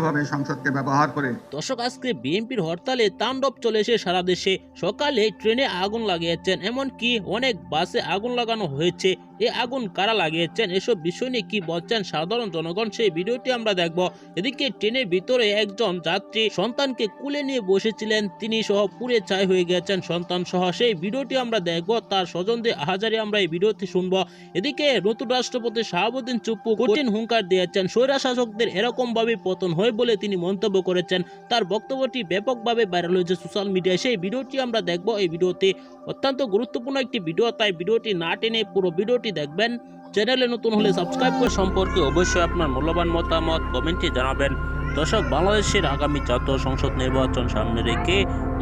ভাবে দর্শক, আজকে বিএনপির হরতালে তাণ্ডব চলেছে সারা দেশে সকালে ট্রেনে আগুন লাগিয়েছেন। এমনকি অনেক বাসে আগুন লাগানো হয়েছে। এই আগুন কারা লাগিয়েছেন? এসব বিষয় নিয়ে কি বলছেন সাধারণ জনগণ? সেই ভিডিওটি আমরা দেখব। এদিকে ট্রেনের ভিতরে একজন যাত্রী সন্তানকে কুলে নিয়ে বসেছিলেন। তিনি সহ পুরে ছাই হয়ে গেছেন সন্তান সহ। সেই ভিডিওটি আমরা দেখব। তার স্বজনদের আহাজারি আমরা এই ভিডিওটি শুনব। এদিকে নতুন রাষ্ট্রপতি শাহাবুদ্দিন চুপ্পু কঠিন হুঙ্কার দিয়েছেন। স্বৈরা শাসকদের এরকম ভাবে পতন হয় বলে তিনি মন্তব্য করেছেন। তার বক্তব্যটি ব্যাপকভাবে ভাইরাল হয়েছে সোশ্যাল মিডিয়ায়। সেই ভিডিওটি আমরা দেখব এই ভিডিওতে। অত্যন্ত গুরুত্বপূর্ণ একটি ভিডিও, তাই ভিডিওটি না টেনে পুরো ভিডিওটি দেখবেন। চ্যানেলে নতুন হলে সাবস্ক্রাইব করে সম্পর্কে অবশ্যই আপনার মূল্যবান মতামত কমেন্টে জানাবেন। দর্শক, বাংলাদেশের আগামী জাতীয় সংসদ নির্বাচন সামনে রেখে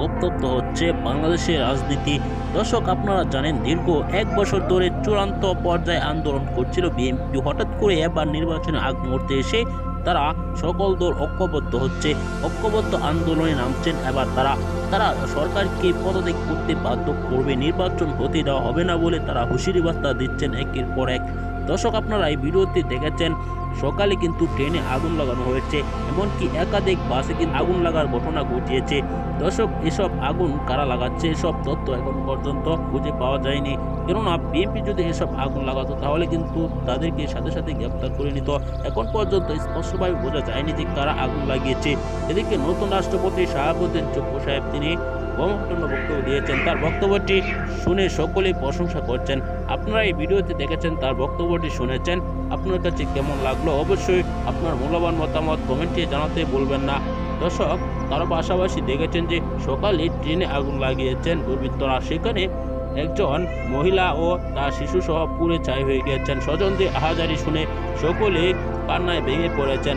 উত্তপ্ত হচ্ছে বাংলাদেশের রাজনীতি। দর্শক, আপনারা জানেন, দীর্ঘ এক বছর ধরে চূড়ান্ত পর্যায়ে আন্দোলন করছিল বিএনপি। হঠাৎ করে এবার নির্বাচনের আগ মুহূর্তে এসে তারা সকল দল ঐক্যবদ্ধ হচ্ছে। ঐক্যবদ্ধ আন্দোলনে নামছেন, এবার তারা তারা সরকারকে পদত্যাগ করতে বাধ্য করবে। নির্বাচন হতে দেওয়া হবে না বলে তারা হুঁশিয়ারি বার্তা দিচ্ছেন একের পর এক। দর্শক আপনারা এই ভিডিওতে দেখেছেন, সকালে কিন্তু ট্রেনে আগুন লাগানো হয়েছে, এমনকি একাধিক বাসে কিন্তু আগুন লাগার ঘটনা ঘটিয়েছে। দর্শক, এসব আগুন কারা লাগাচ্ছে, এসব তথ্য এখন পর্যন্ত খুঁজে পাওয়া যায়নি। কেননা, বিএনপি যদি এসব আগুন লাগাতো, তাহলে কিন্তু তাদেরকে সাথে সাথে গ্রেপ্তার করে নিত। এখন পর্যন্ত স্পষ্টভাবে বোঝা যায়নি যে কারা আগুন লাগিয়েছে। এদিকে নতুন রাষ্ট্রপতি শাহাবুদ্দিন চুপ্পু সাহেব, তিনি গণঘটনা বক্তব্য দিয়েছেন, তার বক্তব্যটি শুনে সকলেই প্রশংসা করছেন। আপনারা এই ভিডিওতে দেখেছেন, তার বক্তব্যটি শুনেছেন। আপনার কাছে কেমন লাগল অবশ্যই আপনার মূল্যবান মতামত কমেন্টে জানাতে বলবেন না। দর্শক, তার পাশাপাশি দেখেছেন যে সকালে ট্রেনে আগুন লাগিয়েছেন দুর্বৃত্তরা। সেখানে একজন মহিলা ও তার শিশু সহ পুড়ে ছাই হয়ে গিয়েছেন। স্বজনদের আহাজারি শুনে সকলে কান্নায় ভেঙে পড়েছেন।